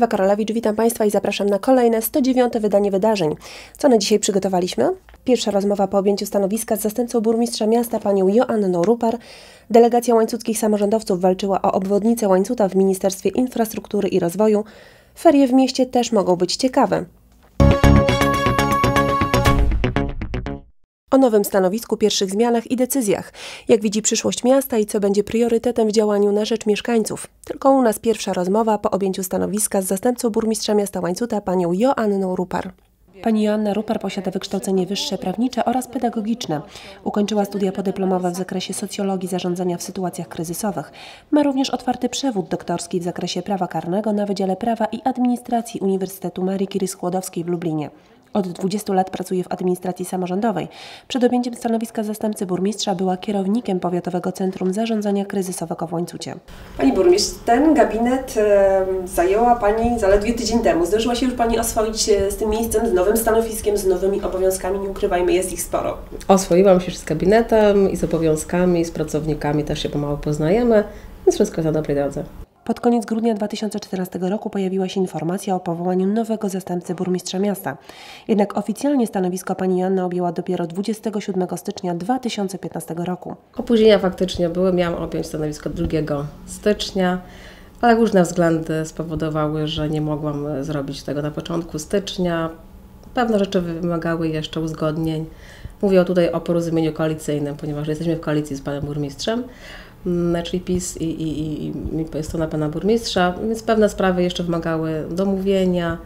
Ewa Karolewicz, witam Państwa i zapraszam na kolejne 109 wydanie wydarzeń. Co na dzisiaj przygotowaliśmy? Pierwsza rozmowa po objęciu stanowiska z zastępcą burmistrza miasta panią Joanną Rupar. Delegacja łańcuckich samorządowców walczyła o obwodnicę Łańcuta w Ministerstwie Infrastruktury i Rozwoju. Ferie w mieście też mogą być ciekawe. O nowym stanowisku, pierwszych zmianach i decyzjach. Jak widzi przyszłość miasta i co będzie priorytetem w działaniu na rzecz mieszkańców. Tylko u nas pierwsza rozmowa po objęciu stanowiska z zastępcą burmistrza miasta Łańcuta panią Joanną Rupar. Pani Joanna Rupar posiada wykształcenie wyższe prawnicze oraz pedagogiczne. Ukończyła studia podyplomowe w zakresie socjologii zarządzania w sytuacjach kryzysowych. Ma również otwarty przewód doktorski w zakresie prawa karnego na Wydziale Prawa i Administracji Uniwersytetu Marii Curie Skłodowskiej w Lublinie. Od 20 lat pracuje w administracji samorządowej. Przed objęciem stanowiska zastępcy burmistrza była kierownikiem Powiatowego Centrum Zarządzania Kryzysowego w Łańcucie. Pani burmistrz, ten gabinet e, zajęła Pani zaledwie tydzień temu. Zdążyła się już Pani oswoić z tym miejscem, z nowym stanowiskiem, z nowymi obowiązkami. Nie ukrywajmy, jest ich sporo. Oswoiłam się z gabinetem i z obowiązkami, z pracownikami też się pomału poznajemy, więc wszystko jest na dobrej drodze. Pod koniec grudnia 2014 roku pojawiła się informacja o powołaniu nowego zastępcy burmistrza miasta. Jednak oficjalnie stanowisko pani Joanna objęła dopiero 27 stycznia 2015 roku. Opóźnienia faktycznie były, miałam objąć stanowisko 2 stycznia, ale różne względy spowodowały, że nie mogłam zrobić tego na początku stycznia. Pewne rzeczy wymagały jeszcze uzgodnień. Mówię tutaj o porozumieniu koalicyjnym, ponieważ jesteśmy w koalicji z panem burmistrzem. Czyli PiS i, i, i, i strona pana burmistrza, więc pewne sprawy jeszcze wymagały domówienia.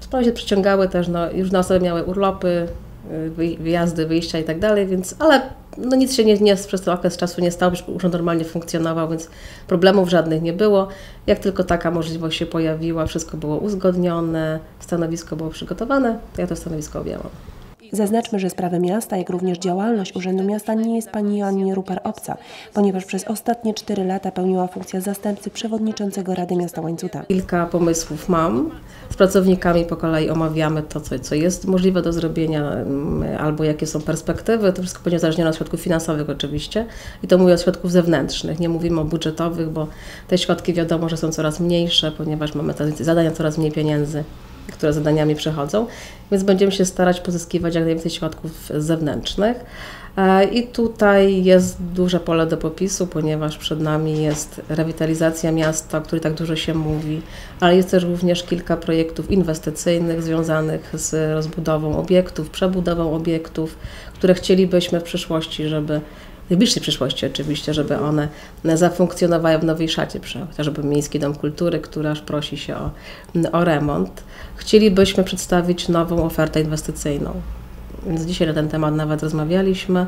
Sprawy się przyciągały też, no, różne osoby miały urlopy, wyjazdy, wyjścia i tak dalej, więc, ale no nic się nie, nie przez ten okres czasu nie stało, już urząd normalnie funkcjonował, więc problemów żadnych nie było. Jak tylko taka możliwość się pojawiła, wszystko było uzgodnione, stanowisko było przygotowane, to ja to stanowisko objęłam. Zaznaczmy, że sprawy miasta, jak również działalność Urzędu Miasta nie jest pani Joannie Rupar obca, ponieważ przez ostatnie cztery lata pełniła funkcję zastępcy przewodniczącego Rady Miasta Łańcuta. Kilka pomysłów mam. Z pracownikami po kolei omawiamy to, co, co jest możliwe do zrobienia mm, albo jakie są perspektywy. To wszystko będzie uzależnione od środków finansowych oczywiście i to mówię o środków zewnętrznych. Nie mówimy o budżetowych, bo te środki wiadomo, że są coraz mniejsze, ponieważ mamy zadania coraz mniej pieniędzy które zadaniami przechodzą, więc będziemy się starać pozyskiwać jak najwięcej środków zewnętrznych. E, I tutaj jest duże pole do popisu, ponieważ przed nami jest rewitalizacja miasta, o której tak dużo się mówi, ale jest też również kilka projektów inwestycyjnych związanych z rozbudową obiektów, przebudową obiektów, które chcielibyśmy w przyszłości, żeby najbliższej przyszłości oczywiście, żeby one zafunkcjonowały w nowej szacie, chociażby Miejski Dom Kultury, który aż prosi się o, o remont. Chcielibyśmy przedstawić nową ofertę inwestycyjną. Więc dzisiaj na ten temat nawet rozmawialiśmy,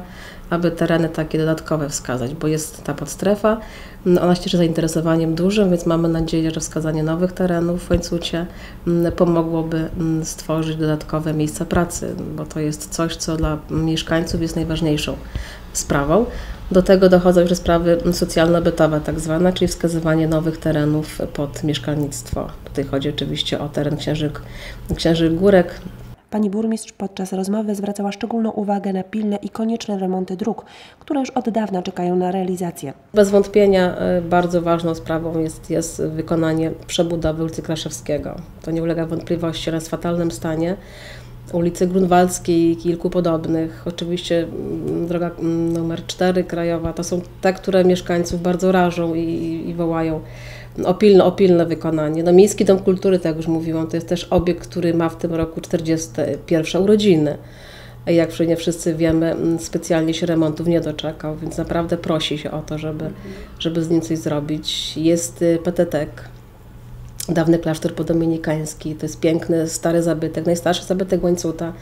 aby tereny takie dodatkowe wskazać, bo jest ta podstrefa. Ona cieszy zainteresowaniem dużym, więc mamy nadzieję, że wskazanie nowych terenów w Łańcucie mm, pomogłoby mm, stworzyć dodatkowe miejsca pracy, bo to jest coś, co dla mieszkańców jest najważniejszą sprawą. Do tego dochodzą już sprawy socjalno-bytowe, tak zwane, czyli wskazywanie nowych terenów pod mieszkalnictwo. Tutaj chodzi oczywiście o teren Księżyk, Księżyk Górek, Pani burmistrz podczas rozmowy zwracała szczególną uwagę na pilne i konieczne remonty dróg, które już od dawna czekają na realizację. Bez wątpienia e, bardzo ważną sprawą jest, jest wykonanie przebudowy ulicy Kraszewskiego. To nie ulega wątpliwości, ona jest w fatalnym stanie ulicy Grunwaldzkiej i kilku podobnych. Oczywiście mm, droga mm, numer 4 krajowa to są te, które mieszkańców bardzo rażą i, i wołają o pilne, o pilne wykonanie. No, Miejski Dom Kultury, tak już mówiłam, to jest też obiekt, który ma w tym roku 41 urodziny. Jak przecież wszyscy wiemy, mm, specjalnie się remontów nie doczekał, więc naprawdę prosi się o to, żeby, żeby z nim coś zrobić. Jest y, PTT, dawny klasztor podominikański. To jest piękny, stary zabytek, najstarszy zabytek Łańcuta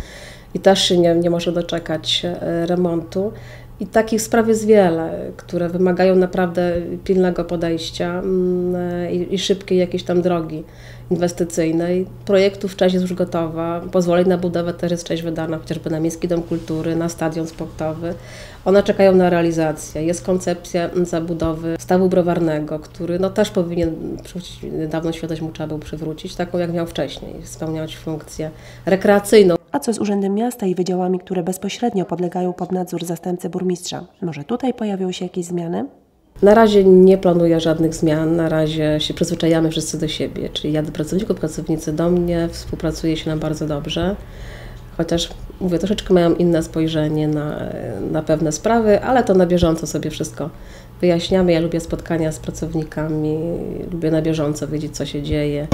i też się nie, nie może doczekać e, remontu. I takich spraw jest wiele, które wymagają naprawdę pilnego podejścia mm, e, i, i szybkiej jakiejś tam drogi inwestycyjnej. Projektów część jest już gotowa, pozwoleń na budowę też jest część wydana, chociażby na Miejski Dom Kultury, na stadion sportowy. One czekają na realizację. Jest koncepcja zabudowy stawu browarnego, który no też powinien, dawno świadomość mu trzeba było przywrócić, taką jak miał wcześniej, spełniać funkcję rekreacyjną. A co z Urzędem Miasta i wydziałami, które bezpośrednio podlegają pod nadzór zastępcy burmistrza? Może tutaj pojawią się jakieś zmiany? Na razie nie planuję żadnych zmian, na razie się przyzwyczajamy wszyscy do siebie, czyli ja do pracowników, pracownicy do mnie, współpracuje się nam bardzo dobrze. Chociaż mówię, troszeczkę mają inne spojrzenie na, na pewne sprawy, ale to na bieżąco sobie wszystko wyjaśniamy. Ja lubię spotkania z pracownikami, lubię na bieżąco wiedzieć, co się dzieje.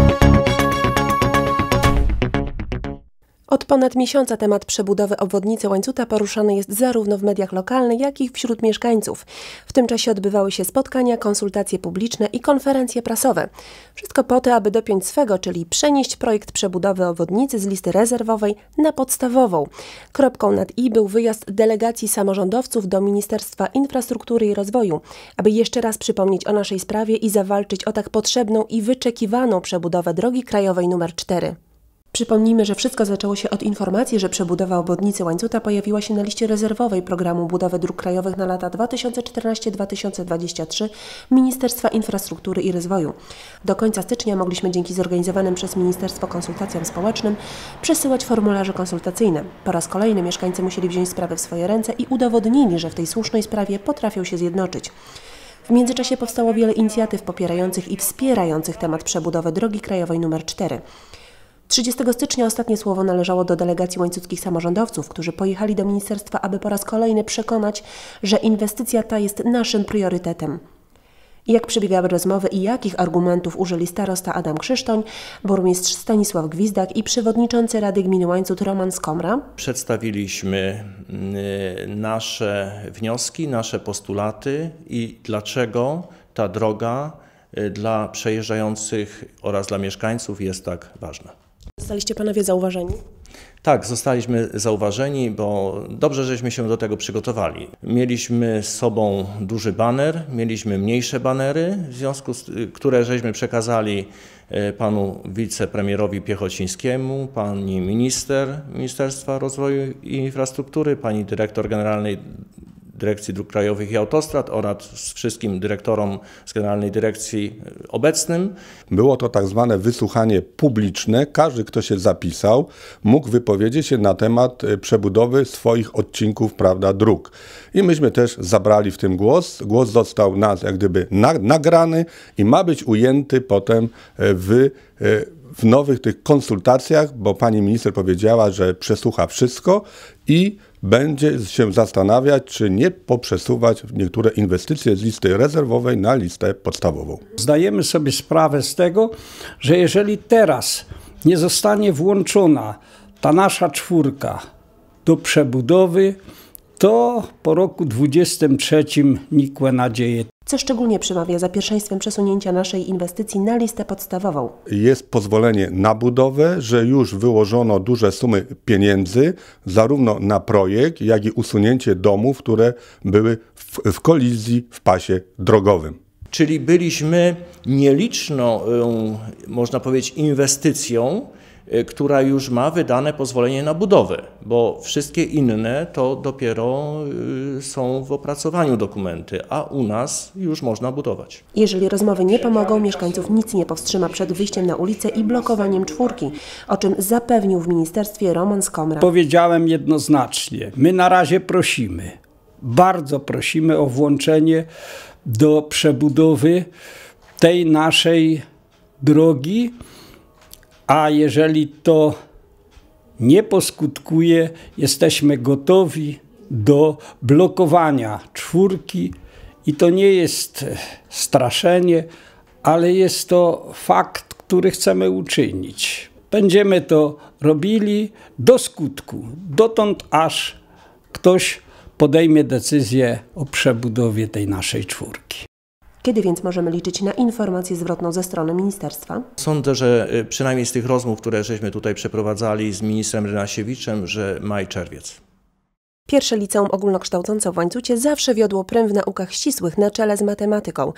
Od ponad miesiąca temat przebudowy obwodnicy Łańcuta poruszany jest zarówno w mediach lokalnych, jak i wśród mieszkańców. W tym czasie odbywały się spotkania, konsultacje publiczne i konferencje prasowe. Wszystko po to, aby dopiąć swego, czyli przenieść projekt przebudowy obwodnicy z listy rezerwowej na podstawową. Kropką nad i był wyjazd delegacji samorządowców do Ministerstwa Infrastruktury i Rozwoju, aby jeszcze raz przypomnieć o naszej sprawie i zawalczyć o tak potrzebną i wyczekiwaną przebudowę drogi krajowej nr 4. Przypomnijmy, że wszystko zaczęło się od informacji, że przebudowa obwodnicy Łańcuta pojawiła się na liście rezerwowej programu budowy dróg krajowych na lata 2014-2023 Ministerstwa Infrastruktury i Rozwoju. Do końca stycznia mogliśmy dzięki zorganizowanym przez Ministerstwo konsultacjom społecznym przesyłać formularze konsultacyjne. Po raz kolejny mieszkańcy musieli wziąć sprawę w swoje ręce i udowodnili, że w tej słusznej sprawie potrafią się zjednoczyć. W międzyczasie powstało wiele inicjatyw popierających i wspierających temat przebudowy drogi krajowej nr 4. 30 stycznia ostatnie słowo należało do delegacji łańcuckich samorządowców, którzy pojechali do ministerstwa, aby po raz kolejny przekonać, że inwestycja ta jest naszym priorytetem. Jak przebiegały rozmowy i jakich argumentów użyli starosta Adam Krzysztoń, burmistrz Stanisław Gwizdak i przewodniczący Rady Gminy Łańcut Roman Skomra? Przedstawiliśmy mm, nasze wnioski, nasze postulaty i dlaczego ta droga y, dla przejeżdżających oraz dla mieszkańców jest tak ważna. Zostaliście panowie zauważeni? Tak, zostaliśmy zauważeni, bo dobrze, żeśmy się do tego przygotowali. Mieliśmy z sobą duży baner, mieliśmy mniejsze banery, w związku z które żeśmy przekazali e, panu wicepremierowi Piechocińskiemu, pani minister Ministerstwa Rozwoju i Infrastruktury, pani dyrektor generalnej Dyrekcji Dróg Krajowych i Autostrad oraz wszystkim dyrektorom z Generalnej Dyrekcji obecnym. Było to tak zwane wysłuchanie publiczne. Każdy, kto się zapisał, mógł wypowiedzieć się na temat e, przebudowy swoich odcinków prawda, dróg. I myśmy też zabrali w tym głos. Głos został nas jak gdyby nagrany i ma być ujęty potem e, w e, w nowych tych konsultacjach, bo pani minister powiedziała, że przesłucha wszystko i będzie się zastanawiać, czy nie poprzesuwać niektóre inwestycje z listy rezerwowej na listę podstawową. Zdajemy sobie sprawę z tego, że jeżeli teraz nie zostanie włączona ta nasza czwórka do przebudowy, to po roku 23 nikłe nadzieje co szczególnie przemawia za pierwszeństwem przesunięcia naszej inwestycji na listę podstawową? Jest pozwolenie na budowę, że już wyłożono duże sumy pieniędzy, zarówno na projekt, jak i usunięcie domów, które były w, w kolizji w pasie drogowym. Czyli byliśmy nieliczną, można powiedzieć, inwestycją, która już ma wydane pozwolenie na budowę, bo wszystkie inne to dopiero y, są w opracowaniu dokumenty, a u nas już można budować. Jeżeli rozmowy nie pomogą, mieszkańców nic nie powstrzyma przed wyjściem na ulicę i blokowaniem czwórki, o czym zapewnił w ministerstwie Roman Skomra. Powiedziałem jednoznacznie, my na razie prosimy, bardzo prosimy o włączenie do przebudowy tej naszej drogi, a jeżeli to nie poskutkuje, jesteśmy gotowi do blokowania czwórki i to nie jest straszenie, ale jest to fakt, który chcemy uczynić. Będziemy to robili do skutku, dotąd aż ktoś podejmie decyzję o przebudowie tej naszej czwórki. Kiedy więc możemy liczyć na informację zwrotną ze strony ministerstwa? Sądzę, że y, przynajmniej z tych rozmów, które żeśmy tutaj przeprowadzali z ministrem Rynasiewiczem, że maj, czerwiec. Pierwsze liceum ogólnokształcące w Łańcucie zawsze wiodło prym w naukach ścisłych na czele z matematyką.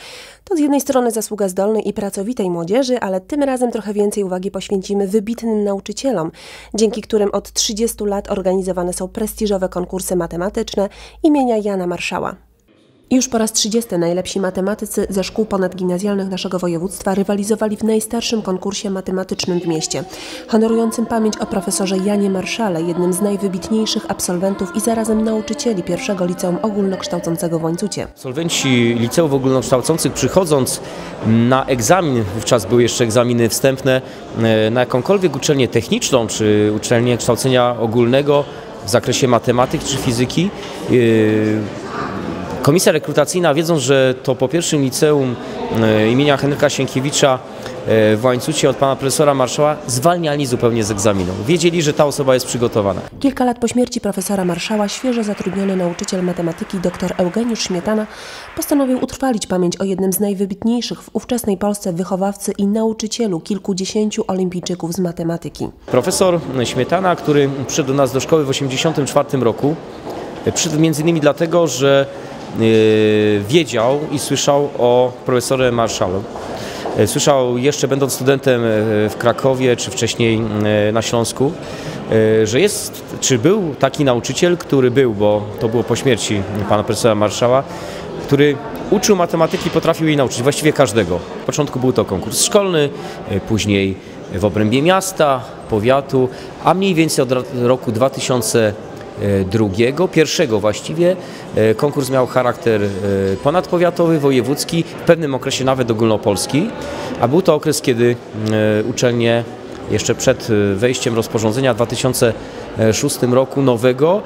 To z jednej strony zasługa zdolnej i pracowitej młodzieży, ale tym razem trochę więcej uwagi poświęcimy wybitnym nauczycielom, dzięki którym od 30 lat organizowane są prestiżowe konkursy matematyczne imienia Jana Marszała. Już po raz 30 najlepsi matematycy ze szkół ponadgimnazjalnych naszego województwa rywalizowali w najstarszym konkursie matematycznym w mieście, honorującym pamięć o profesorze Janie Marszale, jednym z najwybitniejszych absolwentów i zarazem nauczycieli pierwszego liceum ogólnokształcącego w Łańcucie. Absolwenci liceów ogólnokształcących przychodząc na egzamin, wówczas były jeszcze egzaminy wstępne, e, na jakąkolwiek uczelnię techniczną czy uczelnię kształcenia ogólnego w zakresie matematyki czy fizyki, e, Komisja rekrutacyjna, wiedząc, że to po pierwszym liceum e, imienia Henryka Sienkiewicza e, w łańcucie od pana profesora Marszała, zwalniali zupełnie z egzaminu. Wiedzieli, że ta osoba jest przygotowana. Kilka lat po śmierci profesora Marszała świeżo zatrudniony nauczyciel matematyki dr Eugeniusz Śmietana postanowił utrwalić pamięć o jednym z najwybitniejszych w ówczesnej Polsce wychowawcy i nauczycielu kilkudziesięciu olimpijczyków z matematyki. Profesor Śmietana, który przyszedł do nas do szkoły w 1984 roku, e, przyszedł między innymi dlatego, że wiedział i słyszał o profesorze Marszalu. Y, słyszał jeszcze będąc studentem y, w Krakowie czy wcześniej na Śląsku, że jest, czy był taki nauczyciel, który był, bo to było po śmierci pana profesora Marszała, który uczył matematyki, potrafił jej nauczyć, właściwie każdego. W początku był to konkurs szkolny, później w obrębie miasta, powiatu, a mniej więcej od roku 2000 E, drugiego, pierwszego właściwie. E, konkurs miał charakter e, ponadpowiatowy, wojewódzki, w pewnym okresie nawet ogólnopolski, a był to okres, kiedy uczelnie jeszcze przed wejściem rozporządzenia w 2006 roku nowego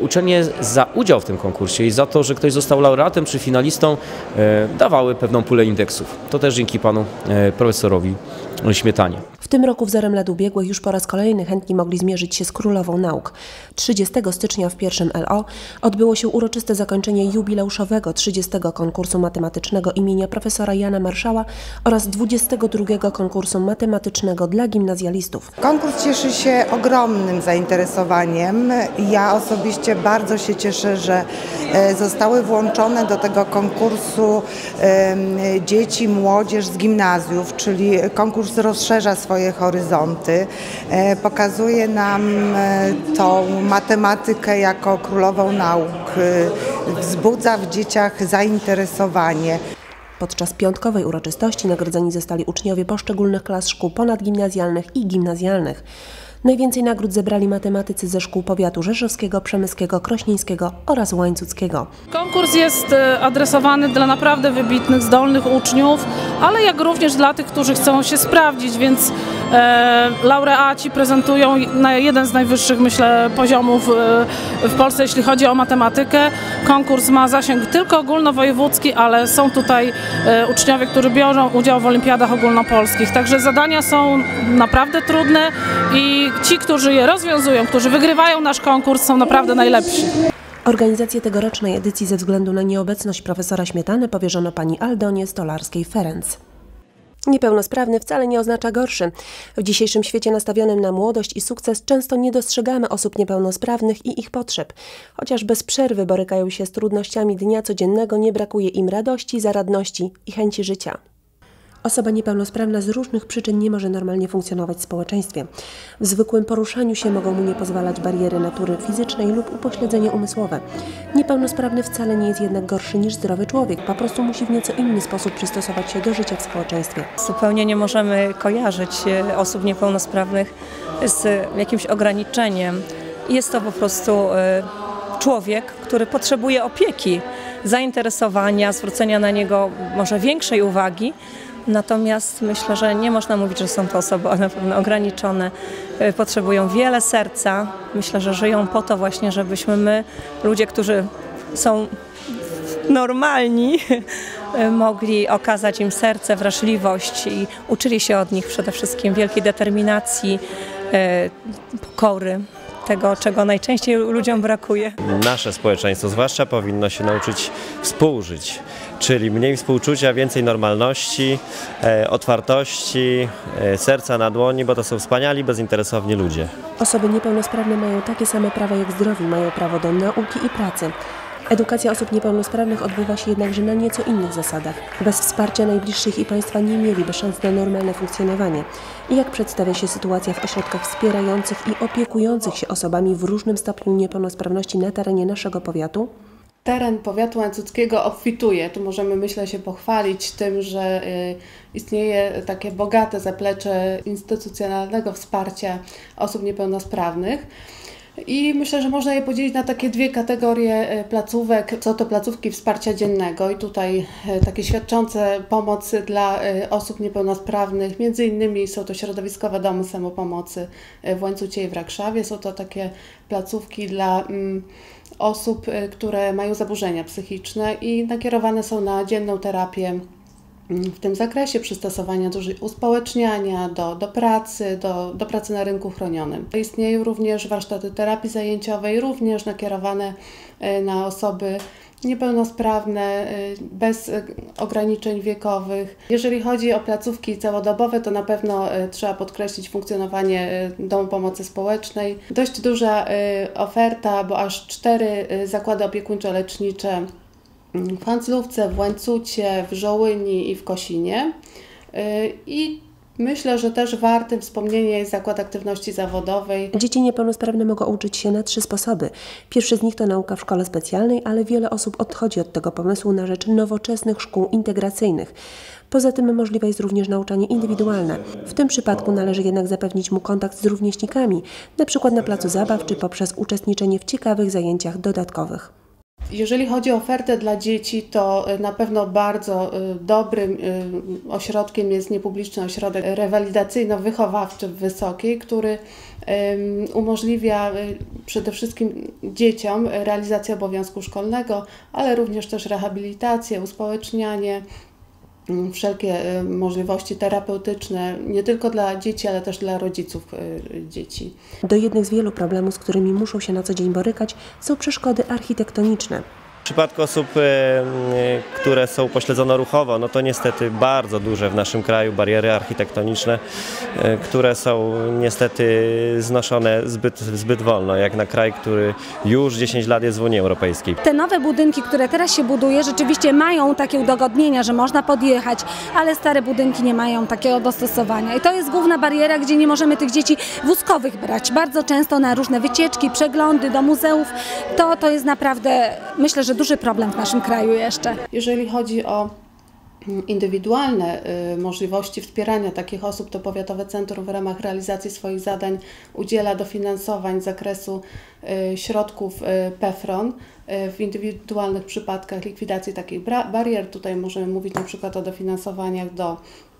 uczelnie za udział w tym konkursie i za to, że ktoś został laureatem czy finalistą dawały pewną pulę indeksów. To też dzięki panu profesorowi Śmietanie. W tym roku wzorem lat ubiegłych już po raz kolejny chętni mogli zmierzyć się z królową nauk. 30 stycznia w pierwszym LO odbyło się uroczyste zakończenie jubileuszowego 30 konkursu matematycznego imienia profesora Jana Marszała oraz 22 konkursu matematycznego dla gimnazjalistów. Konkurs cieszy się ogromnym zainteresowaniem. Ja osobiście bardzo się cieszę, że e, zostały włączone do tego konkursu dzieci, młodzież z gimnazjów, czyli konkurs rozszerza swoje swoje horyzonty, e, pokazuje nam e, tą matematykę jako królową nauk, e, wzbudza w dzieciach zainteresowanie. Podczas piątkowej uroczystości nagrodzeni zostali uczniowie poszczególnych klas szkół ponadgimnazjalnych i gimnazjalnych. Najwięcej nagród zebrali matematycy ze szkół powiatu rzeszowskiego, przemyskiego, krośnieńskiego oraz łańcuckiego. Konkurs jest e, adresowany dla naprawdę wybitnych, zdolnych uczniów, ale jak również dla tych, którzy chcą się sprawdzić, więc laureaci prezentują na jeden z najwyższych, myślę, poziomów e, w Polsce, jeśli chodzi o matematykę. Konkurs ma zasięg tylko ogólnowojewódzki, ale są tutaj e, uczniowie, którzy biorą udział w olimpiadach ogólnopolskich. Także zadania są naprawdę trudne i ci, którzy je rozwiązują, którzy wygrywają nasz konkurs, są naprawdę najlepsi. Organizację tegorocznej edycji ze względu na nieobecność profesora Śmietany powierzono pani Aldonie Stolarskiej-Ferenc. Niepełnosprawny wcale nie oznacza gorszy. W dzisiejszym świecie nastawionym na młodość i sukces często nie dostrzegamy osób niepełnosprawnych i ich potrzeb. Chociaż bez przerwy borykają się z trudnościami dnia codziennego, nie brakuje im radości, zaradności i chęci życia. Osoba niepełnosprawna z różnych przyczyn nie może normalnie funkcjonować w społeczeństwie. W zwykłym poruszaniu się mogą mu nie pozwalać bariery natury fizycznej lub upośledzenie umysłowe. Niepełnosprawny wcale nie jest jednak gorszy niż zdrowy człowiek, po prostu musi w nieco inny sposób przystosować się do życia w społeczeństwie. Zupełnie nie możemy kojarzyć e, osób niepełnosprawnych z jakimś ograniczeniem. Jest to po prostu e, człowiek, który potrzebuje opieki, zainteresowania, zwrócenia na niego może większej uwagi, Natomiast myślę, że nie można mówić, że są to osoby na pewno ograniczone, y, potrzebują wiele serca. Myślę, że żyją po to właśnie, żebyśmy my, ludzie, którzy są normalni, y, mogli okazać im serce, wrażliwość i uczyli się od nich przede wszystkim wielkiej determinacji, y, pokory tego, czego najczęściej ludziom brakuje. Nasze społeczeństwo zwłaszcza powinno się nauczyć współżyć, czyli mniej współczucia, więcej normalności, e, otwartości, e, serca na dłoni, bo to są wspaniali, bezinteresowni ludzie. Osoby niepełnosprawne mają takie same prawa jak zdrowi, mają prawo do nauki i pracy. Edukacja osób niepełnosprawnych odbywa się jednakże na nieco innych zasadach. Bez wsparcia najbliższych i państwa nie mieliby szans na normalne funkcjonowanie. I jak przedstawia się sytuacja w ośrodkach wspierających i opiekujących się osobami w różnym stopniu niepełnosprawności na terenie naszego powiatu? Teren powiatu łańcuckiego obfituje. Tu możemy, myślę, się pochwalić tym, że y, istnieje takie bogate zaplecze instytucjonalnego wsparcia osób niepełnosprawnych. I myślę, że można je podzielić na takie dwie kategorie e, placówek. Co to placówki wsparcia dziennego i tutaj e, takie świadczące pomoc dla osób niepełnosprawnych. Między innymi są to środowiskowe domy samopomocy w Łańcucie i w Rakszawie. Są to takie placówki dla mm, osób, które mają zaburzenia psychiczne i nakierowane są na dzienną terapię w tym zakresie przystosowania do uspołeczniania, do, do pracy, do, do pracy na rynku chronionym. Istnieją również warsztaty terapii zajęciowej, również nakierowane e, na osoby niepełnosprawne, e, bez e, ograniczeń wiekowych. Jeżeli chodzi o placówki całodobowe, to na pewno trzeba podkreślić funkcjonowanie Domu Pomocy Społecznej. Dość duża oferta, bo aż cztery zakłady opiekuńczo-lecznicze w Handzlówce, w Łańcucie, w Żołyni i w Kosinie. Y, I myślę, że też wartym wspomnienia jest Zakład Aktywności Zawodowej. Dzieci niepełnosprawne mogą uczyć się na trzy sposoby. Pierwszy z nich to nauka w szkole specjalnej, ale wiele osób odchodzi od tego pomysłu na rzecz nowoczesnych szkół integracyjnych. Poza tym możliwe jest również nauczanie indywidualne. W tym przypadku należy jednak zapewnić mu kontakt z rówieśnikami, np. na placu zabaw czy poprzez uczestniczenie w ciekawych zajęciach dodatkowych. Jeżeli chodzi o ofertę dla dzieci, to y, na pewno bardzo y, dobrym y, ośrodkiem jest niepubliczny ośrodek rewalidacyjno-wychowawczy w Wysokiej, który umożliwia przede wszystkim dzieciom realizację obowiązku szkolnego, ale również też rehabilitację, uspołecznianie, wszelkie y, możliwości terapeutyczne, nie tylko dla dzieci, ale też dla rodziców y, dzieci. Do jednych z wielu problemów, z którymi muszą się na co dzień borykać, są przeszkody architektoniczne. W przypadku osób, e, które są pośledzone ruchowo, no to niestety bardzo duże w naszym kraju bariery architektoniczne, e, które są niestety znoszone zbyt, zbyt wolno, jak na kraj, który już 10 lat jest w Unii Europejskiej. Te nowe budynki, które teraz się buduje, rzeczywiście mają takie udogodnienia, że można podjechać, ale stare budynki nie mają takiego dostosowania. I to jest główna bariera, gdzie nie możemy tych dzieci wózkowych brać. Bardzo często na różne wycieczki, przeglądy do muzeów, to, to jest naprawdę, myślę, że duży problem w naszym kraju jeszcze. Jeżeli chodzi o indywidualne y, możliwości wspierania takich osób, to Powiatowe Centrum w ramach realizacji swoich zadań udziela dofinansowań z zakresu y, środków y, PEFRON w indywidualnych przypadkach likwidacji takich barier. Tutaj możemy mówić na przykład o dofinansowaniach do Mm,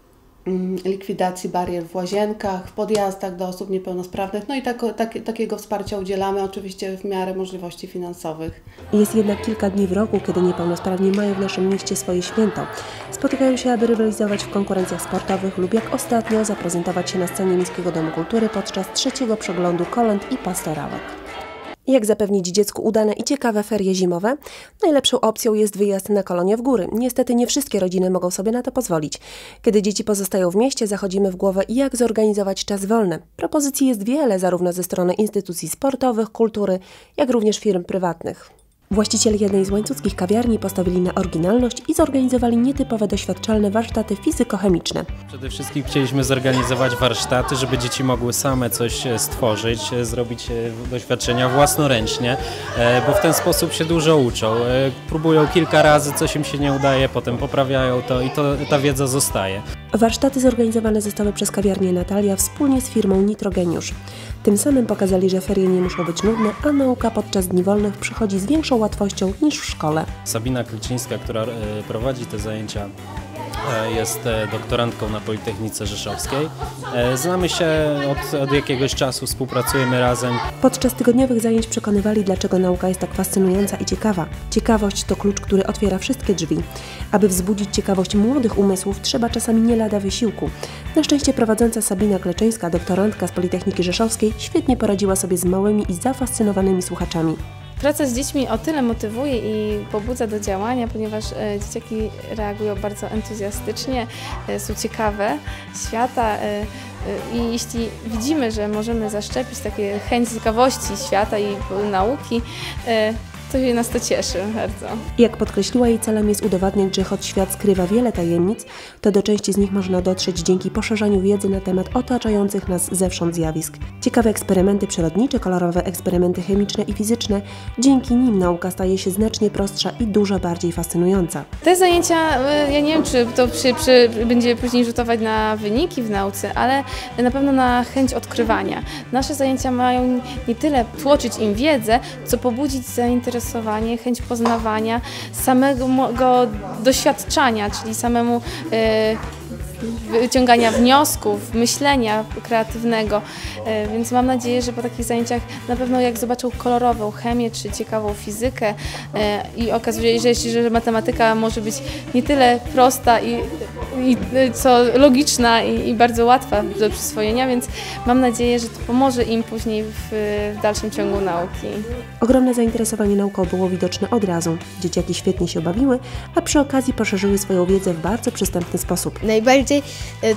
likwidacji barier w łazienkach, w podjazdach do osób niepełnosprawnych. No i tak, tak, takiego wsparcia udzielamy oczywiście w miarę możliwości finansowych. Jest jednak kilka dni w roku, kiedy niepełnosprawni mają w naszym mieście swoje święto. Spotykają się, aby rywalizować w konkurencjach sportowych lub jak ostatnio zaprezentować się na scenie Miejskiego Domu Kultury podczas trzeciego przeglądu kolęd i pastorałek. Jak zapewnić dziecku udane i ciekawe ferie zimowe? Najlepszą opcją jest wyjazd na kolonie w góry. Niestety nie wszystkie rodziny mogą sobie na to pozwolić. Kiedy dzieci pozostają w mieście, zachodzimy w głowę, jak zorganizować czas wolny. Propozycji jest wiele, zarówno ze strony instytucji sportowych, kultury, jak również firm prywatnych. Właściciele jednej z łańcuckich kawiarni postawili na oryginalność i zorganizowali nietypowe doświadczalne warsztaty fizykochemiczne. Przede wszystkim chcieliśmy zorganizować warsztaty, żeby dzieci mogły same coś e, stworzyć, e, zrobić e, doświadczenia własnoręcznie, bo w ten sposób się dużo uczą. Próbują kilka razy, coś im się nie udaje, potem poprawiają to i to, ta wiedza zostaje. Warsztaty zorganizowane zostały przez kawiarnię Natalia wspólnie z firmą Nitrogeniusz. Tym samym pokazali, że ferie nie muszą być nudne, a nauka podczas dni wolnych przychodzi z większą łatwością niż w szkole. Sabina Kliczyńska, która e, prowadzi te zajęcia jest e, doktorantką na Politechnice Rzeszowskiej. E, znamy się od, od, jakiegoś czasu, współpracujemy razem. Podczas tygodniowych zajęć przekonywali, dlaczego nauka jest tak fascynująca i ciekawa. Ciekawość to klucz, który otwiera wszystkie drzwi. Aby wzbudzić ciekawość młodych umysłów, trzeba czasami nie lada wysiłku. Na szczęście prowadząca Sabina Kleczyńska, doktorantka z Politechniki Rzeszowskiej, świetnie poradziła sobie z małymi i zafascynowanymi słuchaczami. Praca z dziećmi o tyle motywuje i pobudza do działania, ponieważ e, dzieciaki reagują bardzo entuzjastycznie, e, są ciekawe świata e, i jeśli widzimy, że możemy zaszczepić takie chęć ciekawości świata i nauki, to się nas to cieszy bardzo. Jak podkreśliła, jej celem jest udowadniać, że choć świat skrywa wiele tajemnic, to do części z nich można dotrzeć dzięki poszerzaniu wiedzy na temat otaczających nas zewsząd zjawisk. Ciekawe eksperymenty przyrodnicze, kolorowe eksperymenty chemiczne i fizyczne, dzięki nim nauka staje się znacznie prostsza i dużo bardziej fascynująca. Te zajęcia, e, ja nie wiem, czy to przy, przy, będzie później rzutować na wyniki w nauce, ale na pewno na chęć odkrywania. Nasze zajęcia mają nie tyle tłoczyć im wiedzę, co pobudzić zainteresowanie, chęć poznawania, samego doświadczania, czyli samemu e, wyciągania wniosków, myślenia kreatywnego. E, więc mam nadzieję, że po takich zajęciach na pewno jak zobaczą kolorową chemię czy ciekawą fizykę e, i okazuje się, że matematyka może być nie tyle prosta i, i co logiczna i, i, bardzo łatwa do przyswojenia, więc mam nadzieję, że to pomoże im później w, w dalszym ciągu nauki. Ogromne zainteresowanie nauką było widoczne od razu. Dzieciaki świetnie się bawiły, a przy okazji poszerzyły swoją wiedzę w bardzo przystępny sposób. Najbardziej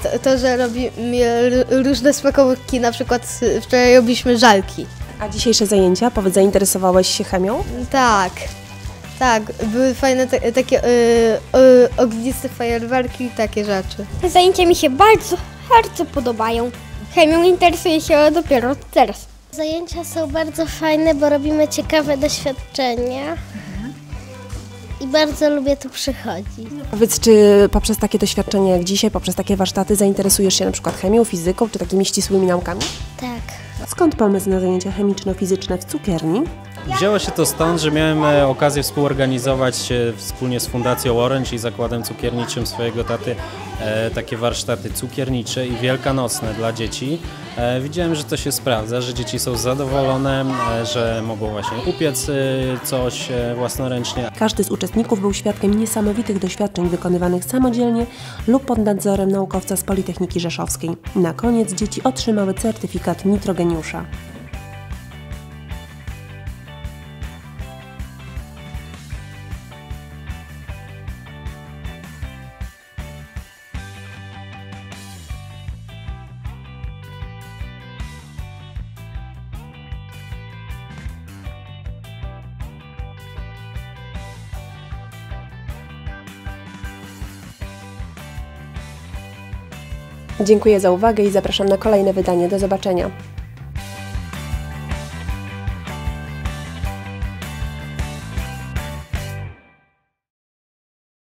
to, to że robimy różne smakołyki, na przykład wczoraj robiliśmy żalki. A dzisiejsze zajęcia, powiedz, zainteresowałeś się chemią? Tak, tak, były fajne te, takie y, y, ogniste fajerwerki i takie rzeczy. Te zajęcia mi się bardzo, bardzo podobają. Chemią interesuję się dopiero teraz. Zajęcia są bardzo fajne, bo robimy ciekawe doświadczenia i bardzo lubię tu przychodzić. Powiedz, czy poprzez takie doświadczenia jak dzisiaj, poprzez takie warsztaty zainteresujesz się na przykład chemią, fizyką czy takimi ścisłymi naukami? Tak. Skąd pomysł na zajęcia chemiczno-fizyczne w cukierni? Wzięło się to stąd, że miałem e, okazję współorganizować wspólnie z Fundacją Orange i Zakładem Cukierniczym swojego taty e, takie warsztaty cukiernicze i wielkanocne dla dzieci. E, widziałem, że to się sprawdza, że dzieci są zadowolone, że mogą właśnie upiec coś własnoręcznie. Każdy z uczestników był świadkiem niesamowitych doświadczeń wykonywanych samodzielnie lub pod nadzorem naukowca z Politechniki Rzeszowskiej. Na koniec dzieci otrzymały certyfikat nitrogeniusza. Dziękuję za uwagę i zapraszam na kolejne wydanie. Do zobaczenia.